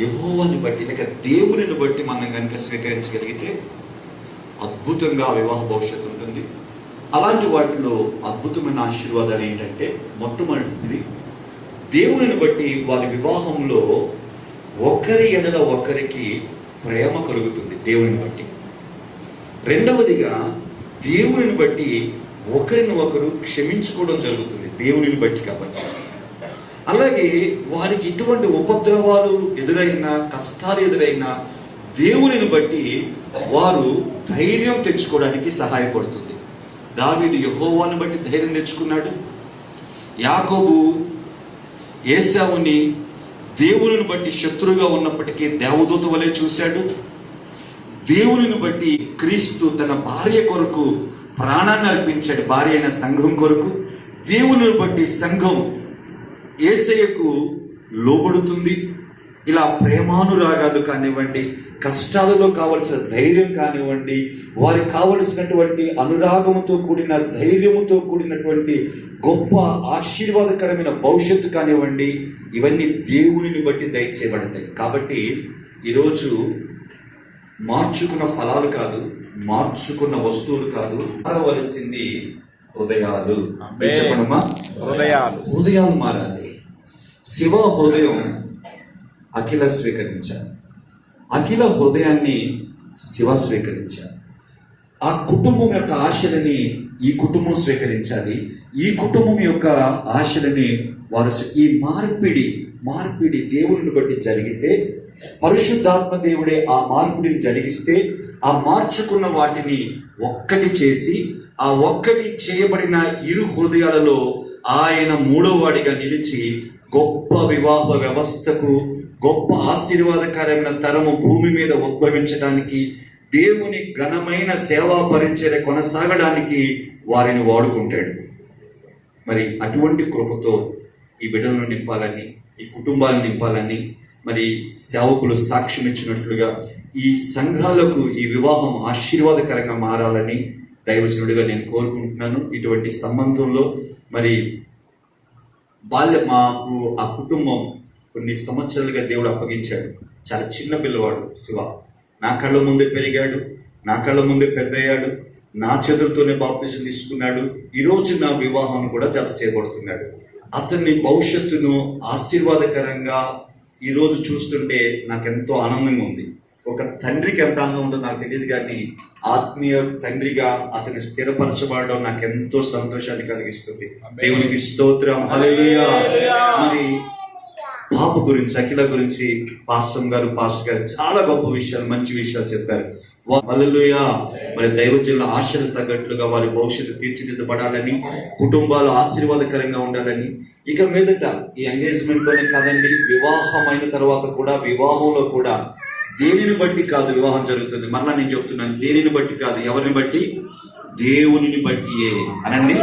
యహోవాన్ని బట్టి లేక దేవునిని బట్టి మనం కనుక స్వీకరించగలిగితే అద్భుతంగా వివాహ భవిష్యత్తు ఉంటుంది. అలాంటి వాటిలో అద్భుతమైన ఆశీర్వాదాలు ఏంటంటే మొట్టమొదటిది దేవునిని బట్టి వారి వివాహంలో ఒకరి ఎడల ఒకరికి ప్రేమ కలుగుతుంది దేవుని బట్టి. రెండవదిగా దేవునిని బట్టి ఒకరిని ఒకరు క్షమించుకోవడం జరుగుతుంది దేవునిని బట్టి కాబట్టి. అలాగే వారికి ఎటువంటి ఉపద్రవాలు ఎదురైనా కష్టాలు ఎదురైనా దేవునిని బట్టి వారు ధైర్యం తెచ్చుకోవడానికి సహాయపడుతుంది. దావీదు యహోవాని బట్టి ధైర్యం తెచ్చుకున్నాడు. యాకోబు ఏసావుని దేవునిని బట్టి శత్రువుగా ఉన్నప్పటికీ దేవదూత వలె చూశాడు. దేవునిని బట్టి క్రీస్తు తన భార్య కొరకు ప్రాణాన్ని అర్పించాడు భార్య అయిన సంఘం కొరకు. దేవుని బట్టి సంఘం ఏసయ్యకు లోబడుతుంది. ఇలా ప్రేమానురాగాలు కానివ్వండి కష్టాలలో కావలసిన ధైర్యం కానివ్వండి వారికి కావలసినటువంటి అనురాగముతో కూడిన ధైర్యముతో కూడినటువంటి గొప్ప ఆశీర్వాదకరమైన భవిష్యత్తు కానివ్వండి ఇవన్నీ దేవునిని బట్టి దయచేయబడతాయి. కాబట్టి ఈరోజు మార్చుకున్న ఫలాలు కాదు మార్చుకున్న వస్తువులు కాదు మారవలసింది హృదయాలు. చెప్పడమా హృదయాలు. హృదయాలు మారాలి. శివ హృదయం అఖిల స్వీకరించాలి. అఖిల హృదయాన్ని శివ స్వీకరించాలి. ఆ కుటుంబం యొక్క ఆశలని ఈ కుటుంబం స్వీకరించాలి. ఈ కుటుంబం యొక్క ఆశలని వారు ఈ మార్పిడి మార్పిడి దేవుని బట్టి జరిగితే పరిశుద్ధాత్మ దేవుడే ఆ మార్పిడిని జరిగిస్తే ఆ మార్చుకున్న వాటిని ఒక్కటి చేసి ఆ ఒక్కటి చేయబడిన ఇరు హృదయాలలో ఆయన మూడోవాడిగా నిలిచి గొప్ప వివాహ వ్యవస్థకు గొప్ప ఆశీర్వాదకరమైన తరము భూమి మీద ఉద్భవించడానికి దేవుని ఘనమైన సేవా పరిచయ కొనసాగడానికి వారిని వాడుకుంటాడు. మరి అటువంటి కృపతో ఈ బిడ్డలను నింపాలని ఈ కుటుంబాలను నింపాలని మరి సేవకులు సాక్ష్యం ఇచ్చినట్లుగా ఈ సంఘాలకు ఈ వివాహం ఆశీర్వాదకరంగా మారాలని దైవజనుడిగా నేను కోరుకుంటున్నాను. ఇటువంటి సంబంధంలో మరి బాల్య మాకు ఆ కుటుంబం కొన్ని సంవత్సరాలుగా దేవుడు అప్పగించాడు. చాలా చిన్న పిల్లవాడు శివ. నా కళ్ళ ముందే పెరిగాడు నా కళ్ళ ముందే పెద్దయ్యాడు నా చేతులతోనే బాప్తిజం తీసుకున్నాడు. ఈరోజు నా వివాహం కూడా జత చేయబడుతున్నాడు. అతన్ని భవిష్యత్తును ఆశీర్వాదకరంగా ఈరోజు చూస్తుంటే నాకు ఎంతో ఆనందంగా ఉంది. ఒక తండ్రికి ఎంత ఆనందం ఉందో నాకు తెలియదు కానీ ఆత్మీయ తండ్రిగా అతని స్థిరపరచబడడం నాకు ఎంతో సంతోషాన్ని కలిగిస్తుంది. దేవునికి స్తోత్రం. మరి పాప గురించి అఖిల గురించి పాస్టర్ గారు పాస్టర్ గారు చాలా గొప్ప విషయాలు మంచి విషయాలు చెప్పారు. హల్లెలూయా మరి దైవజనుల ఆశలు తగ్గట్లుగా వారి భవిష్యత్తు తీర్చిదిద్దబడాలని కుటుంబాలు ఆశీర్వాదకరంగా ఉండాలని ఇక మీదట ఈ ఎంగేజ్మెంట్లోనే కాదండి వివాహం అయిన తర్వాత కూడా వివాహంలో కూడా దేనిని బట్టి కాదు వివాహం జరుగుతుంది? మరలా నేను చెప్తున్నాను దేనిని బట్టి కాదు? ఎవరిని బట్టి? దేవునిని బట్టి అనండి?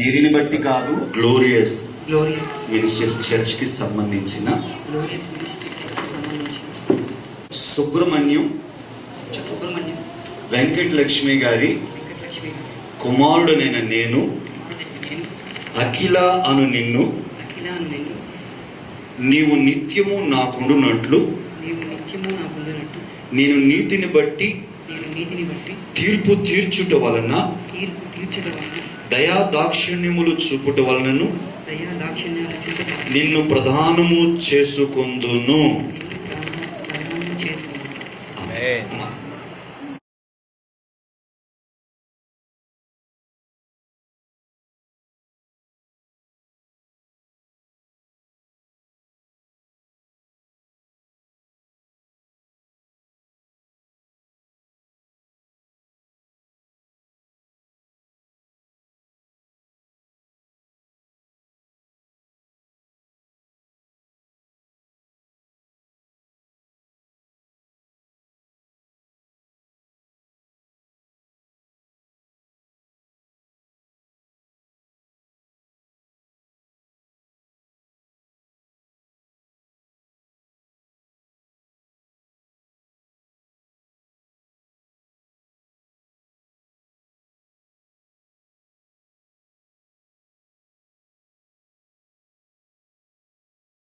దేనిని బట్టి కాదు? గ్లోరియస్ గ్లోరియస్ మినిస్టర్స్ చర్చ్కి సంబంధించిన. సుబ్రహ్మణ్యం. సుబ్రహ్మణ్యం. వెంకట లక్ష్మి గారి. కుమారుడనైన నేను. అఖిల అను నిన్ను. నీవు నిత్యము నాకుండునట్లు నీవు నిత్యము నాకుండినట్టు నేను నీతిని బట్టి నేను నీతిని బట్టి తీర్పు తీర్చుట వలన తీర్పు తీర్చుట వలన దయా దాక్షిణ్యములు చూపుట వలనను దయా దాక్షిణ్యాల చూపుట నిన్ను ప్రధానము చేసుకొందును. నిన్ను